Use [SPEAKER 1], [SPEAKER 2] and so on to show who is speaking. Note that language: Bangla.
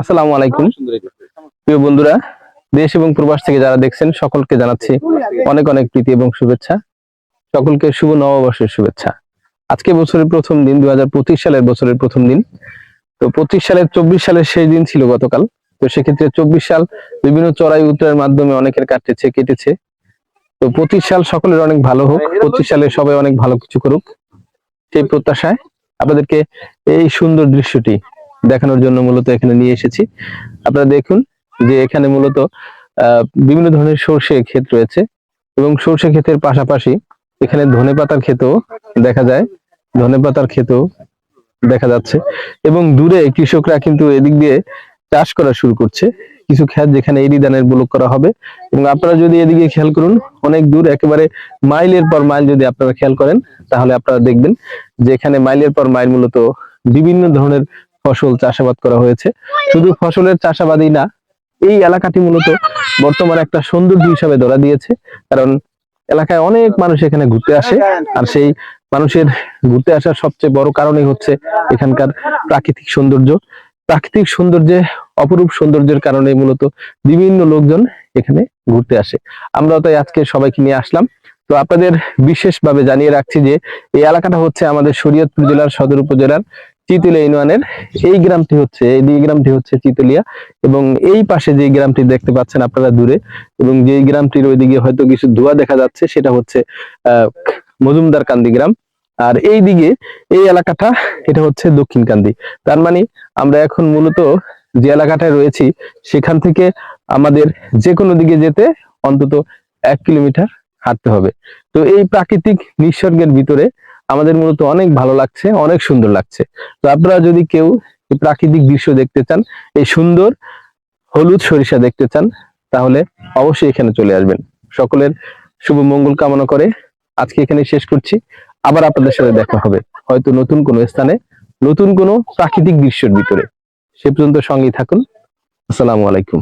[SPEAKER 1] আসসালামু আলাইকুম। প্রিয় বন্ধুরা, দেশ এবং প্রবাস থেকে যারা দেখছেন, সকলকে জানাচ্ছি অনেক অনেক প্রীতি এবং শুভেচ্ছা। সকলকে শুভ নববর্ষের শুভেচ্ছা। আজকে বছরের প্রথম দিন দুই সালের বছরের প্রথম দিন। তো পঁচিশ সালের, চব্বিশ সালের শেষ দিন ছিল গতকাল। তো সেক্ষেত্রে চব্বিশ সাল বিভিন্ন চড়াই উত্তরের মাধ্যমে অনেকের কাটতেছে কেটেছে। তো পঁচিশ সাল সকলের অনেক ভালো হোক, পঁচিশ সালে সবাই অনেক ভালো কিছু করুক, সেই প্রত্যাশায় আপনাদেরকে এই সুন্দর দৃশ্যটি দেখানোর জন্য মূলত এখানে নিয়ে এসেছি। আপনারা দেখুন যে এখানে মূলত বিভিন্ন ধরনের সর্ষে ক্ষেত রয়েছে এবং সর্ষে ক্ষেতের পাশাপাশি এখানে ধনে পাতার ক্ষেতও দেখা যায়। ধনে পাতার ক্ষেতও দেখা যাচ্ছে এবং দূরে কৃষকরা কিন্তু এদিক দিয়ে চাষ করা শুরু করছে। কিছু ক্ষেত যেখানে এডি ধানের ব্লক করা হবে এবং আপনারা যদি এদিকে খেয়াল করুন, অনেক দূর একেবারে মাইলের পর মাইল যদি আপনারা খেয়াল করেন, তাহলে আপনারা দেখবেন যে এখানে মাইলের পর মাইল মূলত বিভিন্ন ধরনের ফসল চাষাবাদ করা হয়েছে। শুধু ফসলের চাষাবাদই না, এই এলাকাটি মূলত বর্তমানে একটা সৌন্দর্য হিসাবে ধরা দিয়েছে। কারণ এলাকায় অনেক মানুষ এখানে ঘুরতে আসে, আর সেই মানুষের ঘুরতে আসার সবচেয়ে বড় কারণই হচ্ছে এখানকার প্রাকৃতিক সৌন্দর্য। প্রাকৃতিক সৌন্দর্যে, অপরূপ সৌন্দর্যের কারণে মূলত বিভিন্ন লোকজন এখানে ঘুরতে আসে। আমরাও তাই আজকে সবাইকে নিয়ে আসলাম। তো আপনাদের বিশেষভাবে জানিয়ে রাখছি যে, এই এলাকাটা হচ্ছে আমাদের শরীয়তপুর জেলার সদর উপজেলার চিতুলিয়া ইউনিয়নের এই গ্রামটি হচ্ছে, এই গ্রামটি হচ্ছে চিতুলিয়া এবং এই পাশে যে গ্রামটি দেখতে পাচ্ছেন আপনারা দূরে এবং যে গ্রামটির ওইদিকে হয়তো কিছু ধোঁয়া দেখা যাচ্ছে, সেটা হচ্ছে, আহ, মজুমদার কান্দি গ্রাম। আর এই দিকে এই এলাকাটা, এটা হচ্ছে দক্ষিণ কান্দি। তার মানে আমরা এখন মূলত যে এলাকাটায় রয়েছি, সেখান থেকে আমাদের যে কোনো দিকে যেতে অন্তত এক কিলোমিটার হাঁটতে হবে। তো এই প্রাকৃতিক নিসর্গের ভিতরে আমাদের মূলত অনেক ভালো লাগছে, অনেক সুন্দর লাগছে। তো আপনারা যদি কেউ প্রাকৃতিক দৃশ্য দেখতে চান, এই সুন্দর হলুদ সরিষা দেখতে চান, তাহলে অবশ্যই এখানে চলে আসবেন। সকলের শুভ মঙ্গল কামনা করে আজকে এখানে শেষ করছি। আবার আপনাদের সাথে দেখা হবে হয়তো নতুন কোনো স্থানে, নতুন কোনো প্রাকৃতিক দৃশ্যের ভিতরে। সে পর্যন্ত সঙ্গেই থাকুন। আসসালামু আলাইকুম।